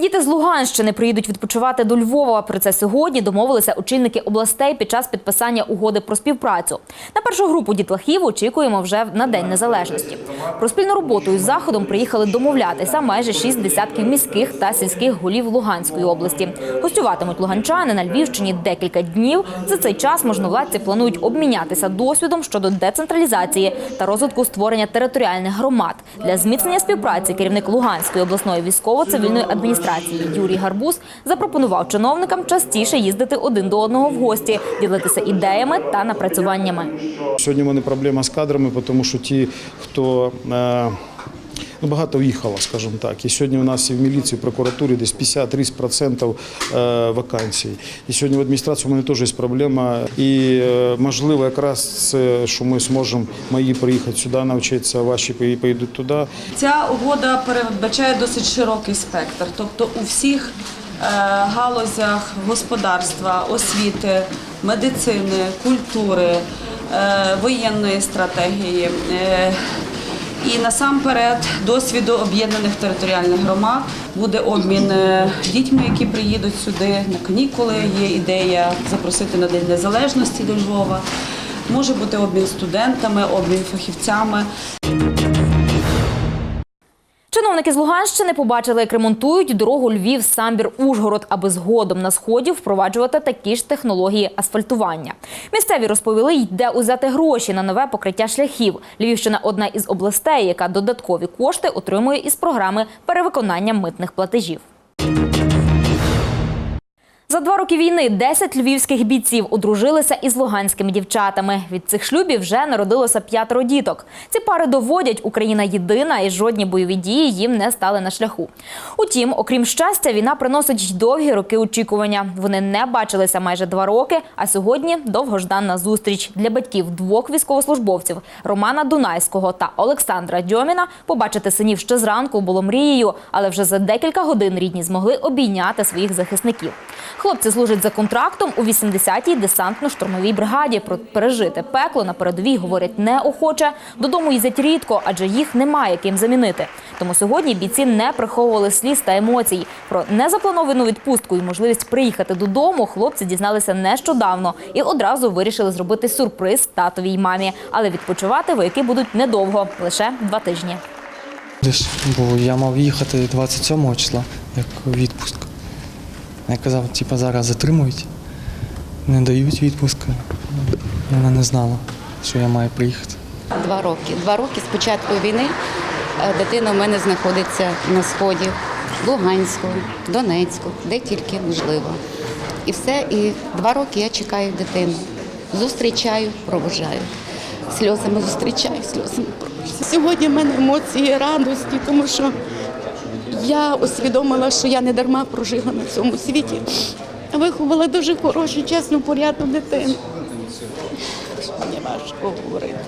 Діти з Луганщини приїдуть відпочивати до Львова. Про це сьогодні домовилися очільники областей під час підписання угоди про співпрацю. На першу групу дітлахів очікуємо вже на День Незалежності. Про спільну роботу із заходом приїхали домовлятися майже шість десятків міських та сільських голів Луганської області. Гостюватимуть луганчани на Львівщині декілька днів. За цей час можновладці планують обмінятися досвідом щодо децентралізації та розвитку створення територіальних громад. Для зміцнення співпраці керівник Луганської обласної військово-цивільної адміністрації Юрій Гарбуз запропонував чиновникам частіше їздити один до одного в гості, ділитися ідеями та напрацюваннями. Сьогодні в мене проблема з кадрами, тому що ті, хто е, ну, багато в'їхало, скажімо так. І сьогодні у нас і в міліції, в прокуратурі десь 50-30% е, вакансій. І сьогодні в адміністрації у мене теж є проблема. І е, можливо, якраз це, що ми зможемо мої приїхати сюди, навчитися, ваші поїдуть туди. Ця угода передбачає досить широкий спектр, тобто у всіх е, галузях господарства, освіти, медицини, культури, воєнної стратегії. І насамперед досвіду об'єднаних територіальних громад буде обмін е, дітьми, які приїдуть сюди на канікули. Є ідея запросити на День Незалежності до Львова. Може бути обмін студентами, обмін фахівцями. Чиновники з Луганщини побачили, як ремонтують дорогу Львів самбір Ужгород, аби згодом на сході впроваджувати такі ж технології асфальтування. Місцеві розповіли, йде узяти гроші на нове покриття шляхів. Львівщина одна із областей, яка додаткові кошти отримує із програми перевиконання митних платежів. За два роки війни 10 львівських бійців одружилися із луганськими дівчатами. Від цих шлюбів вже народилося п'ятеро діток. Ці пари доводять, Україна єдина і жодні бойові дії їм не стали на шляху. Утім, окрім щастя, війна приносить й довгі роки очікування. Вони не бачилися майже два роки, а сьогодні довгожданна зустріч для батьків двох військовослужбовців Романа Дунайського та Олександра Дьоміна. Побачити синів ще зранку було мрією, але вже за декілька годин рідні змогли обійняти своїх захисників. Хлопці служать за контрактом у 80-й десантно-штурмовій бригаді. Про пережити пекло на передовій говорять неохоче. Додому їздять рідко, адже їх немає ким замінити. Тому сьогодні бійці не приховували сліз та емоцій. Про незаплановану відпустку і можливість приїхати додому хлопці дізналися нещодавно і одразу вирішили зробити сюрприз татовій мамі. Але відпочивати вояки будуть недовго лише два тижні. Бо я мав їхати 27 числа, як відпуск. Я казав, типа зараз затримують, не дають відпуск. Вона не знала, що я маю приїхати. Два роки. Два роки з початку війни е, дитина в мене знаходиться на сході, Луганську, Донецьку, де тільки можливо. І все. І два роки я чекаю дитину. Зустрічаю, провожаю. Сльозами зустрічаю, сльозами провожаю. Сьогодні в мене емоції радості, тому що я усвідомила, що я не дарма прожила на цьому світі. Виховала дуже хорошу, чесну, порядну дитину. Мені важко говорити.